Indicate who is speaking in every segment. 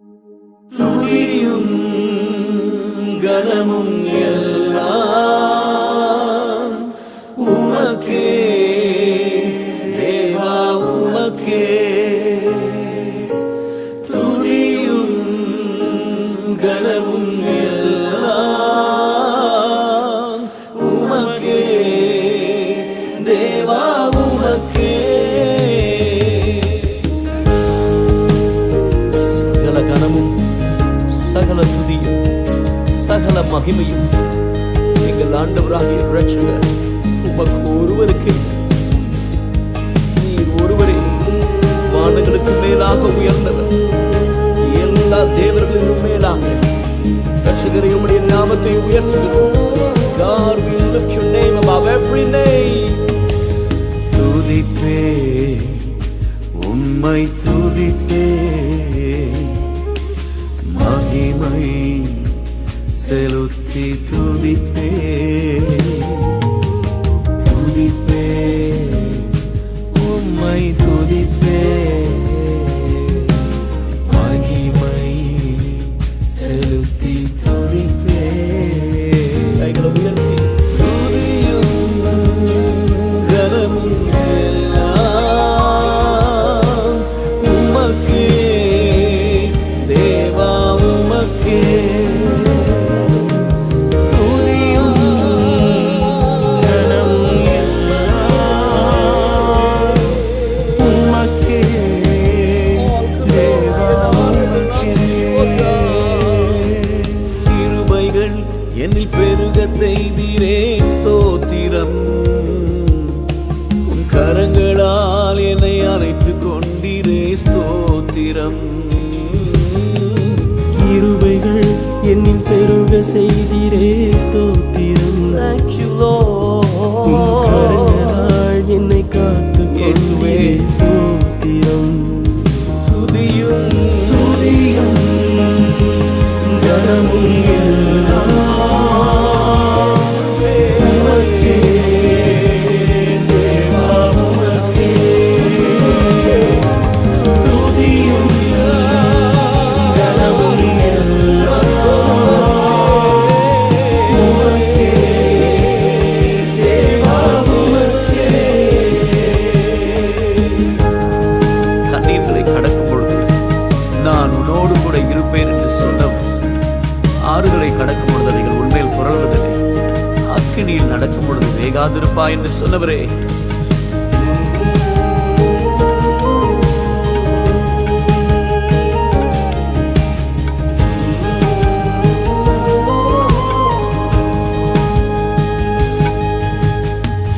Speaker 1: துதியும் கனமும் எல்லாம் உமக்கே தேவா உமக்கே. துதியும் கனமும் எல்லாம் சகல மகிமையும் எங்கள் ஆண்டவராகிய ரட்சகர் உமக்கு ஒருவருக்கு நீர் ஒருவரே. வானங்களுக்கு மேலாக உயர்ந்தவர். எல்லா தேவர்களிலும் மேலாக ரட்சகரை உடைய நாமத்தை உயர்த்துகிறோம். God we lift your name above every name. துதிப்பே உம்மை துதிப்பே மகிமை செலுத்தி துதிப்பே துதிப்பே. உம்மை துதிப்பே. பெருக செய்திரே ஸ்தோத்திரம் உன் கரங்களால் என்னை அணைத்துக் கொண்டிரே ஸ்தோத்திரம்
Speaker 2: கிருபைகள் என்னில் பெருக செய்திரே ஸ்தோத்திரம். கரங்களால் என்னை காத்து. கொண்டீரே ஸ்தோத்திரம்
Speaker 1: துதியும் துதியும் கனமும் உங்களோட இருப்பேன் என்று சொன்னவர் ஆறுகளை கடக்கும் பொழுது நீங்கள் உண்மையில் புரள்வதில்லை. அக்கினியில் நடக்கும் பொழுது வேகாதிருப்பா என்று சொன்னவரே.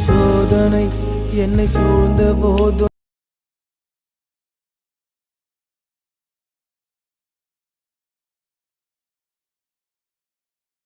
Speaker 2: சோதனை என்னை சூழ்ந்த போதும்